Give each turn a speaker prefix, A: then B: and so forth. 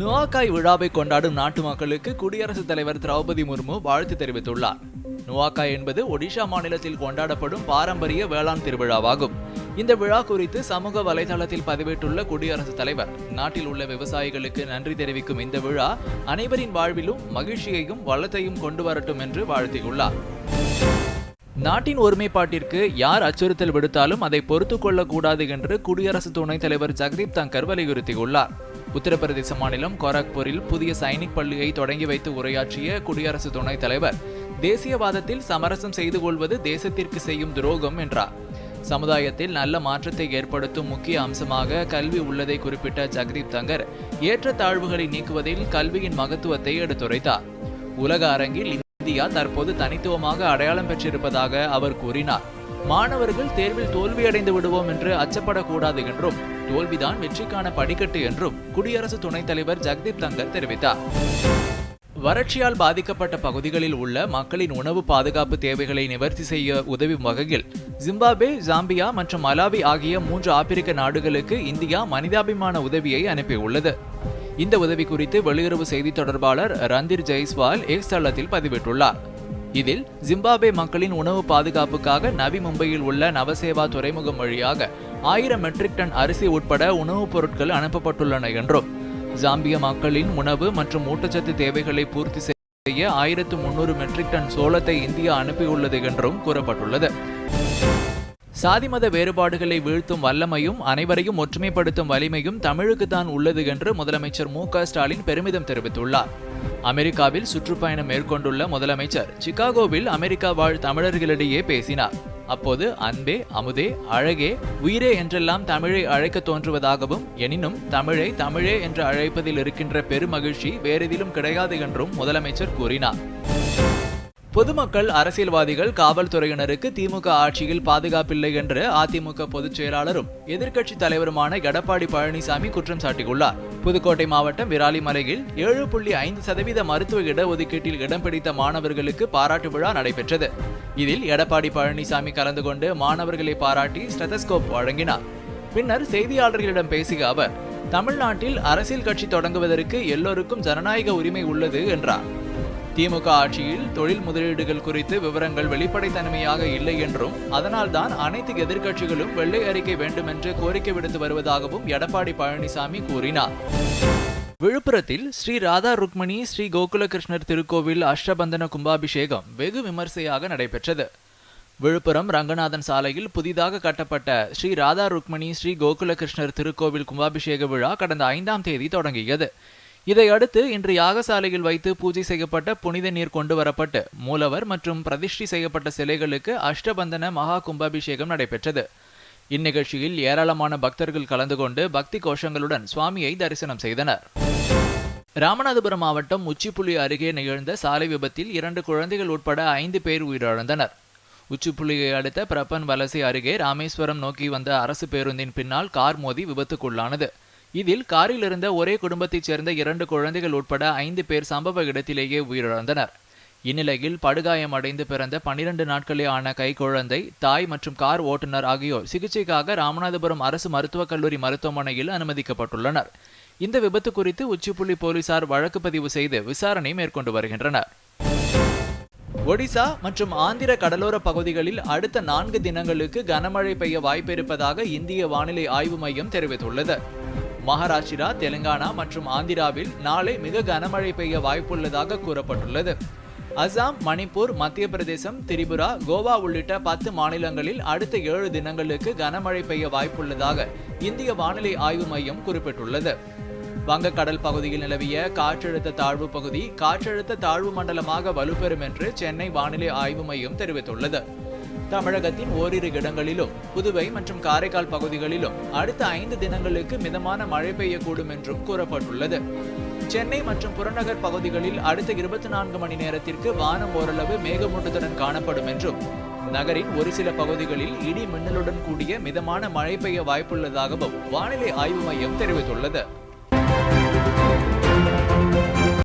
A: நுவாக்காய் விழாவை கொண்டாடும் நாட்டு மக்களுக்கு குடியரசுத் தலைவர் திரௌபதி முர்மு வாழ்த்து தெரிவித்துள்ளார் நுவாக்காய் என்பது ஒடிஷா மாநிலத்தில் கொண்டாடப்படும் பாரம்பரிய வேளாண் திருவிழாவாகும் இந்த விழா குறித்து சமூக வலைதளத்தில் பதிவிட்டுள்ள குடியரசுத் தலைவர் நாட்டில் உள்ள விவசாயிகளுக்கு நன்றி தெரிவிக்கும் இந்த விழா அனைவரின் வாழ்விலும் மகிழ்ச்சியையும் வளத்தையும் கொண்டு வரட்டும் என்று வாழ்த்தியுள்ளார் நாட்டின் ஒருமைப்பாட்டிற்கு யார் அச்சுறுத்தல் விடுத்தாலும் அதை பொறுத்து கொள்ளக்கூடாது என்று குடியரசு துணைத் தலைவர் ஜெகதீப் தங்கர் வலியுறுத்தியுள்ளார் உத்தரப்பிரதேச மாநிலம் கோராக்பூரில் புதிய சைனிக் பள்ளியை தொடங்கி வைத்து உரையாற்றிய குடியரசு துணைத் தலைவர் தேசியவாதத்தில் சமரசம் செய்து கொள்வது தேசத்திற்கு செய்யும் துரோகம் என்றார் சமுதாயத்தில் நல்ல மாற்றத்தை ஏற்படுத்தும் முக்கிய அம்சமாக கல்வி உள்ளதை குறிப்பிட்ட ஜெகதீப் தங்கர் ஏற்ற தாழ்வுகளை நீக்குவதில் கல்வியின் மகத்துவத்தை எடுத்துரைத்தார் உலக அரங்கில் இந்தியா தற்போது தனித்துவமாக அடையாளம் பெற்றிருப்பதாக அவர் கூறினார் மாணவர்கள் தேர்வில் தோல்வியடைந்து விடுவோம் என்று அச்சப்படக்கூடாது என்றும் தோல்விதான் வெற்றிக்கான படிக்கட்டு என்றும் குடியரசு துணைத் தலைவர் ஜக்தீப் தங்கர் தெரிவித்தார் வறட்சியால் பாதிக்கப்பட்ட பகுதிகளில் உள்ள மக்களின் உணவு பாதுகாப்பு தேவைகளை நிவர்த்தி செய்ய உதவும் வகையில் ஜிம்பாபே ஜாம்பியா மற்றும் மலாவி ஆகிய மூன்று ஆப்பிரிக்க நாடுகளுக்கு இந்தியா மனிதாபிமான உதவியை அனுப்பியுள்ளது இந்த உதவி குறித்து வெளியுறவு செய்தி தொடர்பாளர் ரந்திர் ஜெய்ஸ்வால் எக்ஸ் தளத்தில் பதிவிட்டுள்ளார் இதில் ஜிம்பாப்வே மக்களின் உணவு பாதுகாப்புக்காக நவி மும்பையில் உள்ள நவசேவா துறைமுகம் வழியாக ஆயிரம் மெட்ரிக் டன் அரிசி உட்பட உணவுப் பொருட்கள் அனுப்பப்பட்டுள்ளன என்றும் ஜாம்பிய மக்களின் உணவு மற்றும் ஊட்டச்சத்து தேவைகளை பூர்த்தி செய்ய ஆயிரத்து முன்னூறு மெட்ரிக் டன் சோளத்தை இந்தியா அனுப்பியுள்ளது என்றும் கூறப்பட்டுள்ளது சாதி மத வேறுபாடுகளை வீழ்த்தும் வல்லமையும் அனைவரையும் ஒற்றுமைப்படுத்தும் வலிமையும் தமிழுக்கு தான் உள்ளது என்று முதலமைச்சர் மு ஸ்டாலின் பெருமிதம் தெரிவித்துள்ளார் அமெரிக்காவில் சுற்றுப்பயணம் மேற்கொண்டுள்ள முதலமைச்சர் சிகாகோவில் அமெரிக்கா வாழ் தமிழர்களிடையே பேசினார் அப்போது அன்பே அமுதே அழகே உயிரே என்றெல்லாம் தமிழை அழைக்க தோன்றுவதாகவும் எனினும் தமிழை தமிழே என்று அழைப்பதில் இருக்கின்ற பெருமகிழ்ச்சி வேறெதிலும் கிடையாது என்றும் முதலமைச்சர் கூறினார் பொதுமக்கள் அரசியல்வாதிகள் காவல்துறையினருக்கு திமுக ஆட்சியில் பாதுகாப்பில்லை என்று அதிமுக பொதுச் செயலாளரும் எதிர்க்கட்சி தலைவருமான எடப்பாடி பழனிசாமி குற்றம் சாட்டியுள்ளார் புதுக்கோட்டை மாவட்டம் விராலிமலையில் ஏழு புள்ளி ஐந்து சதவீத மருத்துவ இடஒதுக்கீட்டில் இடம் பிடித்த மாணவர்களுக்கு பாராட்டு விழா நடைபெற்றது இதில் எடப்பாடி பழனிசாமி கலந்து கொண்டு மாணவர்களை பாராட்டி ஸ்டெதஸ்கோப் வழங்கினார் பின்னர் செய்தியாளர்களிடம் பேசிய அவர் தமிழ்நாட்டில் அரசியல் கட்சி தொடங்குவதற்கு எல்லோருக்கும் ஜனநாயக உரிமை உள்ளது என்றார் திமுக ஆட்சியில் தொழில் முதலீடுகள் குறித்து விவரங்கள் வெளிப்படைத்தன்மையாக இல்லை என்றும் அதனால்தான் அனைத்து எதிர்க்கட்சிகளும் வெள்ளை அறிக்கை வேண்டும் என்று கோரிக்கை விடுத்து வருவதாகவும் எடப்பாடி பழனிசாமி கூறினார் விழுப்புரத்தில் ஸ்ரீ ராதா ருக்மணி ஸ்ரீ கோகுலகிருஷ்ணர் திருக்கோவில் அஷ்டபந்தன கும்பாபிஷேகம் வெகு விமர்சையாக நடைபெற்றது விழுப்புரம் ரங்கநாதன் சாலையில் புதிதாக கட்டப்பட்ட ஸ்ரீ ராதா ருக்மணி ஸ்ரீ கோகுலகிருஷ்ணர் திருக்கோவில் கும்பாபிஷேக விழா கடந்த ஐந்தாம் தேதி தொடங்கியது இதையடுத்து இன்று யாகசாலையில் வைத்து பூஜை செய்யப்பட்ட புனித நீர் கொண்டு வரப்பட்டு மூலவர் மற்றும் பிரதிஷ்டி செய்யப்பட்ட சிலைகளுக்கு அஷ்டபந்தன மகா கும்பாபிஷேகம் நடைபெற்றது இந்நிகழ்ச்சியில் ஏராளமான பக்தர்கள் கலந்து கொண்டு பக்தி கோஷங்களுடன் சுவாமியை தரிசனம் செய்தனர் ராமநாதபுரம் மாவட்டம் உச்சிப்புலி அருகே நிகழ்ந்த சாலை விபத்தில் இரண்டு குழந்தைகள் உட்பட ஐந்து பேர் உயிரிழந்தனர் உச்சிப்புலியை அடுத்த பிரபன் வலசை அருகே ராமேஸ்வரம் நோக்கி வந்த அரசு பேருந்தின் பின்னால் கார் மோதி விபத்துக்குள்ளானது இதில் காரில் இருந்த ஒரே குடும்பத்தைச் சேர்ந்த இரண்டு குழந்தைகள் உட்பட ஐந்து பேர் சம்பவ இடத்திலேயே உயிரிழந்தனர் இந்நிலையில் படுகாயம் அடைந்து பிறந்த பனிரெண்டு நாட்களே ஆன கைக்குழந்தை தாய் மற்றும் கார் ஓட்டுநர் ஆகியோர் சிகிச்சைக்காக ராமநாதபுரம் அரசு மருத்துவக் கல்லூரி மருத்துவமனையில் அனுமதிக்கப்பட்டுள்ளனர் இந்த விபத்து குறித்து உச்சிப்புள்ளி போலீசார் வழக்கு பதிவு செய்து விசாரணை மேற்கொண்டு வருகின்றனர் ஒடிசா மற்றும் ஆந்திர கடலோர பகுதிகளில் அடுத்த நான்கு தினங்களுக்கு கனமழை பெய்ய வாய்ப்பிருப்பதாக இந்திய வானிலை ஆய்வு மையம் தெரிவித்துள்ளது மகாராஷ்டிரா தெலுங்கானா மற்றும் ஆந்திராவில் நாளை மிக கனமழை பெய்ய வாய்ப்புள்ளதாக கூறப்பட்டுள்ளது அசாம் மணிப்பூர் மத்திய பிரதேசம் திரிபுரா கோவா உள்ளிட்ட பத்து மாநிலங்களில் அடுத்த ஏழு தினங்களுக்கு கனமழை பெய்ய வாய்ப்புள்ளதாக இந்திய வானிலை ஆய்வு மையம் குறிப்பிட்டுள்ளது வங்கக்கடல் பகுதியில் நிலவிய காற்றழுத்த தாழ்வு பகுதி காற்றழுத்த தாழ்வு மண்டலமாக வலுப்பெறும் என்று சென்னை வானிலை ஆய்வு மையம் தெரிவித்துள்ளது தமிழகத்தின் ஓரிரு இடங்களிலும் புதுவை மற்றும் காரைக்கால் பகுதிகளிலும் அடுத்த ஐந்து தினங்களுக்கு மிதமான மழை பெய்யக்கூடும் என்றும் கூறப்பட்டுள்ளது சென்னை மற்றும் புறநகர் பகுதிகளில் அடுத்த இருபத்தி நான்கு மணி நேரத்திற்கு வானம் ஓரளவு மேகமூட்டத்துடன் காணப்படும் என்றும் நகரின் ஒரு சில பகுதிகளில் இடி மின்னலுடன் கூடிய மிதமான மழை பெய்ய வாய்ப்புள்ளதாகவும் வானிலை ஆய்வு மையம் தெரிவித்துள்ளது